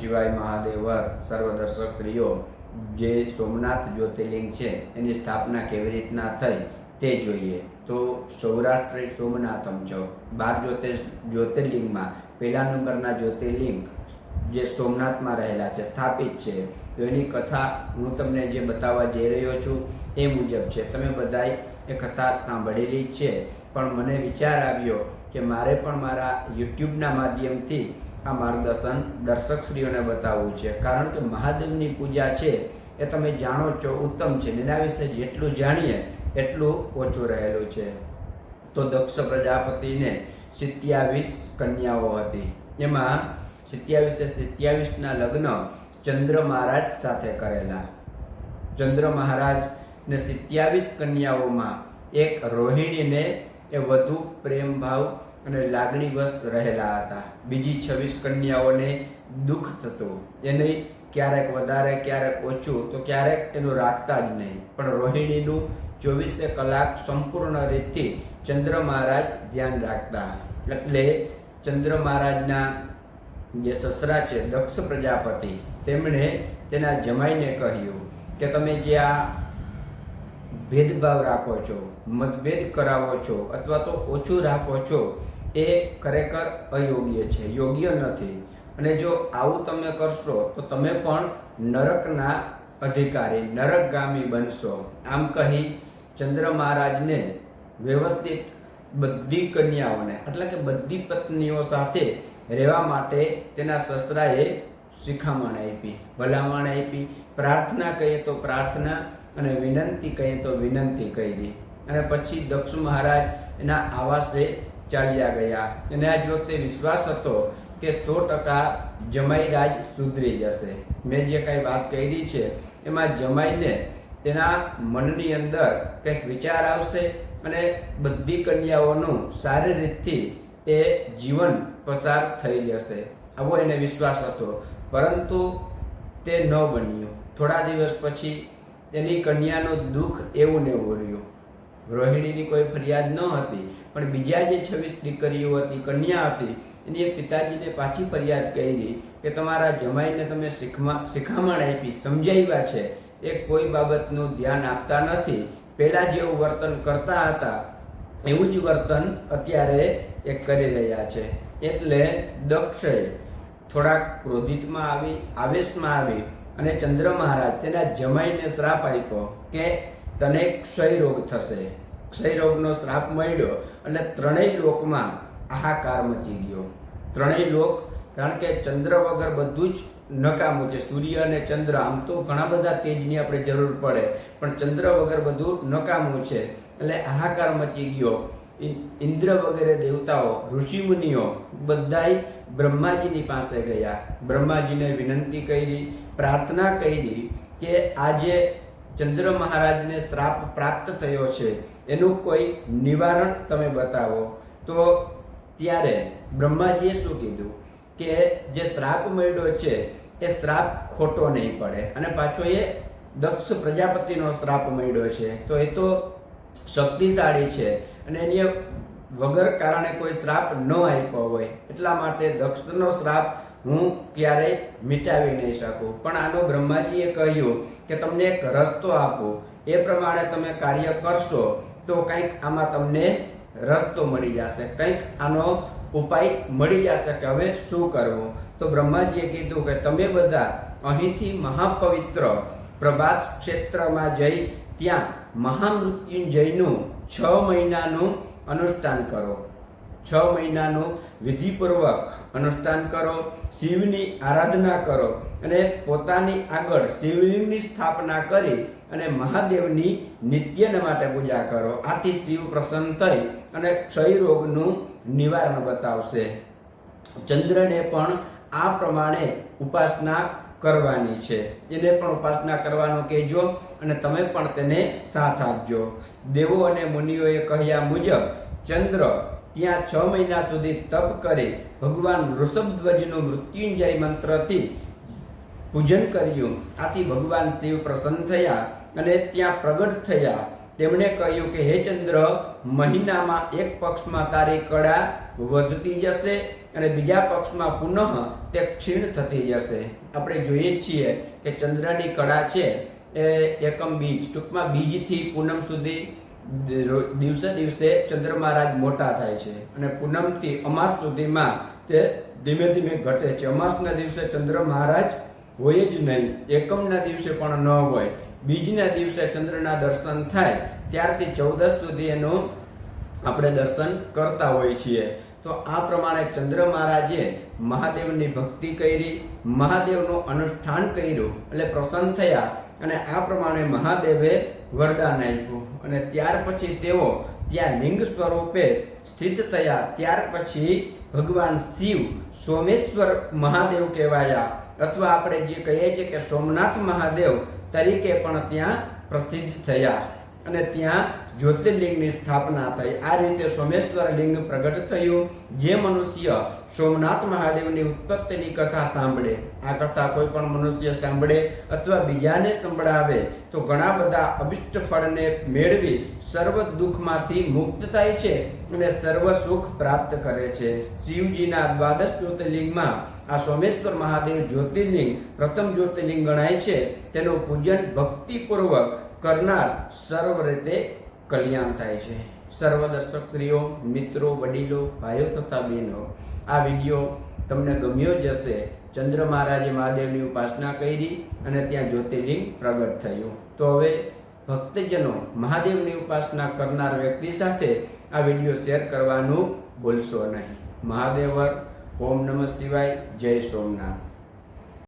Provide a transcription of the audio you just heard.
શિવાય મહાદેવર સર્વદર્શક સ્ત્રીઓ, જે સોમનાથ જ્યોતિર્લિંગ છે, એની સ્થાપના કેવી રીતના થઈ તે જોઈએ. તો સૌરાષ્ટ્ર સોમનાથમ છો. બાર જ્યોતિષ જ્યોતિર્લિંગમાં પહેલા નંબરના જ્યોતિર્લિંગ જે સોમનાથમાં રહેલા છે, સ્થાપિત છે. તો એની કથા હું તમને જે બતાવવા જઈ રહ્યો છું એ મુજબ છે. તમે બધાય એ કથા સાંભળેલી છે. પણ મને વિચાર આવ્યો કે મારે પણ મારા યુટ્યુબના માધ્યમથી આ માર્ગદર્શન દર્શકશ્રીઓને બતાવવું છે. કારણ કે મહાદેવની પૂજા છે એ તમે જાણો છો, ઉત્તમ છે. એના વિશે જેટલું જાણીએ, એટલું ઓછું રહેલું છે. તો દક્ષ પ્રજાપતિને સિત્યાવીસ કન્યાઓ હતી. એમાં સિત્યાવીસે સિત્યાવીસના લગ્ન ચંદ્ર મહારાજ સાથે કરેલા. ચંદ્ર મહારાજ ને સિત્યાવીસ કન્યાઓમાં એક રોહિણીને એ વધુ પ્રેમભાવ અને લાગણીવશ રહેલા હતા. બીજી છવ્વીસ કન્યાઓને દુઃખ થતું. એને ક્યારેક વધારે, ક્યારેક ઓછું, તો ક્યારેક એનું રાખતા જ નહીં. પણ રોહિણીનું ચોવીસે કલાક સંપૂર્ણ રીતથી ચંદ્ર મહારાજ ધ્યાન રાખતા. એટલે ચંદ્ર મહારાજના જે સસરા છે, દક્ષ પ્રજાપતિ, તેમણે તેના જમાઈને કહ્યું કે તમે જે આ ભેદભાવ રાખો છો, મતભેદ કરાવો છો અથવા તો ઓછું રાખો છો, એ ખરેખર અયોગ્ય છે, યોગ્ય નથી. અને જો આવું તમે કરશો, તો તમે પણ નરકના અધિકારી, નરકગામી બનશો. આમ કહી ચંદ્ર મહારાજને વ્યવસ્થિત બધી કન્યાઓને, એટલે કે બધી પત્નીઓ સાથે રહેવા માટે તેના સસરાએ શિખામણ આપી, ભલામણ આપી. પ્રાર્થના કહીએ તો પ્રાર્થના અને વિનંતી કહીએ તો વિનંતી કરી અને પછી દક્ષ મહારાજ એના આવાસે ચાલ્યા ગયા. અને આજ વખતે વિશ્વાસ હતો કે સો ટકા જમાઈરાજ સુધરી જશે. મેં જે કાંઈ વાત કરી છે, એમાં જમાઈને તેના મનની અંદર કંઈક વિચાર આવશે અને બધી કન્યાઓનું સારી રીતથી એ જીવન પસાર થઈ જશે. આવો એને વિશ્વાસ હતો. પરંતુ તે ન બન્યું. થોડા દિવસ પછી તેની કન્યાનું દુઃખ એવું ને એવું રહ્યું. રોહિણીની કોઈ ફરિયાદ ન હતી, પણ બીજા જે છવ્વીસ દીકરીઓ હતી, કન્યા હતી, એની પિતાજીને પાછી ફરિયાદ કરી કે તમારા જમાઈને તમે શીખમા, શિખામણ આપી સમજાવ્યા છે. એ કોઈ બાબતનું ધ્યાન આપતા નથી. પહેલાં જેવું વર્તન કરતા હતા, એવું જ વર્તન અત્યારે એ કરી રહ્યા છે. એટલે દક્ષએ થોડાક ક્રોધિતમાં આવી, આવેશમાં આવી અને ચંદ્ર મહારાજ તેના જમાઈને શ્રાપ આપ્યો કે તને ક્ષય રોગ થશે. ક્ષય રોગનો શ્રાપ મળ્યો અને ત્રણેય લોકમાં હાહાકાર મચી ગયો. ત્રણેય લોક, કારણ કે ચંદ્ર વગર બધું જ નકામું છે. સૂર્ય અને ચંદ્ર, આમ તો ઘણા બધા તેજની આપણે જરૂર પડે, પણ ચંદ્ર વગર બધું નકામું છે. એટલે હાહાકાર મચી ગયો. ઇન્દ્ર વગેરે દેવતાઓ, ઋષિમુનિઓ બધાય બ્રહ્માજીની પાસે ગયા. બ્રહ્માજીને વિનંતી કરી, પ્રાર્થના કરી કે આજે ચંદ્ર મહારાજને શ્રાપ પ્રાપ્ત થયો છે. એનું કોઈ નિવારણ તમે બતાવો. તો ત્યારે બ્રહ્માજીએ શું કીધું? કે જે શ્રાપ મળ્યો છે, એ શ્રાપ ખોટો નહીં પડે. અને પાછો એ દક્ષ પ્રજાપતિનો શ્રાપ મળ્યો છે. તો એ તો શક્તિશાળી છે અને એની વગર કારણે કોઈ શ્રાપ ન આપ્યો હોય એટલા માટે દક્ષનો શ્રાપ હું ક્યારેય મિટાવી નહીં શકું. પણ આનો બ્રહ્માજીએ કહ્યું કે તમને એક રસ્તો આપો. એ પ્રમાણે તમે કાર્ય કરશો તો કંઈક આમાં તમને રસ્તો મળી જશે. કંઈક આનો ઉપાય મળી જશે કે હવે શું કરવું? તો બ્રહ્માજીએ કીધું કે તમે બધા અહીંથી મહાપવિત્ર પ્રભાસ ક્ષેત્રમાં જઈ ત્યાં મહામૃત્યુંજયનું છ મહિનાનું અનુષ્ઠાન કરો. છ મહિનાનું વિધિપૂર્વક અનુષ્ઠાન કરો, શિવની આરાધના કરો અને પોતાની આગળ શિવલિંગની સ્થાપના કરી અને મહાદેવની નિત્યને માટે પૂજા કરો. આથી શિવ પ્રસન્ન થઈ અને ક્ષય રોગનું નિવારણ બતાવશે. ચંદ્રને પણ આ પ્રમાણે ઉપાસના કરવાની છે. એને પણ ઉપાસના કરવાનો કહેજો અને તમે પણ તેને સાથ આપજો. દેવો અને મુનિઓએ કહ્યા મુજબ, ચંદ્ર ત્યાં છ મહિના સુધી તપ કરી. ભગવાન વૃષભધ્વજનું મૃત્યુંજય મંત્રથી પૂજન કર્યું. આથી ભગવાન શિવ પ્રસન્ન થયા અને ત્યાં પ્રગટ થયા. તેમણે કહ્યું કે, હે ચંદ્ર, મહિનામાં એક પક્ષમાં તારી કળા વધતી જશે અને બીજા પક્ષમાં પુનઃ તે ક્ષીણ થતી જશે. આપણે જોઈએ છીએ કે ચંદ્રની કળા છે એ એકમ બીજ. ટૂંકમાં બીજથી પૂનમ સુધી દિવસે દિવસે ચંદ્ર મહારાજ મોટા થાય છે અને પૂનમથી અમાસ સુધીમાં તે ધીમે ધીમે ઘટે છે. અમાસના દિવસે ચંદ્ર મહારાજ હોય જ નહીં. એકમના દિવસે પણ ન હોય. બીજના દિવસે ચંદ્રના દર્શન થાય. ત્યારથી ચૌદસ સુધી એનું આપણે દર્શન કરતા હોઈએ છીએ. તો આ પ્રમાણે ચંદ્ર મહારાજે મહાદેવની ભક્તિ કરી, મહાદેવનું અનુષ્ઠાન કર્યું એટલે પ્રસન્ન થયા અને આ પ્રમાણે મહાદેવે વરદાન આપ્યું. અને ત્યાર પછી તેઓ ત્યાં લિંગ સ્વરૂપે સ્થિત થયા, ત્યાર પછી ભગવાન શિવ સોમેશ્વર મહાદેવ કહેવાયા. અથવા આપણે જે કહીએ છીએ કે સોમનાથ મહાદેવ તરીકે પણ ત્યાં પ્રસિદ્ધ થયા. અને ત્યાં જ્યોતિર્લિંગની સ્થાપના થઈ. આ રીતે સોમેશ્વર લિંગ પ્રગટ થયું, જે મનુષ્ય સોમનાથ મહાદેવની ઉત્પત્તિની કથા સાંભળે. આ કથા કોઈ પણ મનુષ્ય સાંભળે અથવા બીજાને સંભળાવે, તો ઘણા બધા અભિષ્ટ ફળને મેળવી સર્વ દુઃખમાંથી મુક્ત થાય છે અને સર્વ સુખ પ્રાપ્ત કરે છે. શિવજીના દ્વાદશ જ્યોતિર્લિંગમાં આ સોમેશ્વર મહાદેવ જ્યોતિર્લિંગ પ્રથમ જ્યોતિર્લિંગ ગણાય છે. તેનું પૂજન ભક્તિપૂર્વક કરનાર સર્વ રીતે કલ્યાણ થાય છે. સર્વ દર્શક સ્ત્રીઓ, મિત્રો, વડીલો, ભાઈઓ તથા બહેનો, આ વીડિયો તમને ગમ્યો જ હશે. ચંદ્ર મહારાજે મહાદેવની ઉપાસના કરી અને ત્યાં જ્યોતિર્લિંગ પ્રગટ થયું. તો હવે ભક્તજનો મહાદેવની ઉપાસના કરનાર વ્યક્તિ સાથે આ વીડિયો શેર કરવાનું ભૂલશો નહીં. મહાદેવર, ઓમ નમઃ શિવાય, જય સોમનાથ.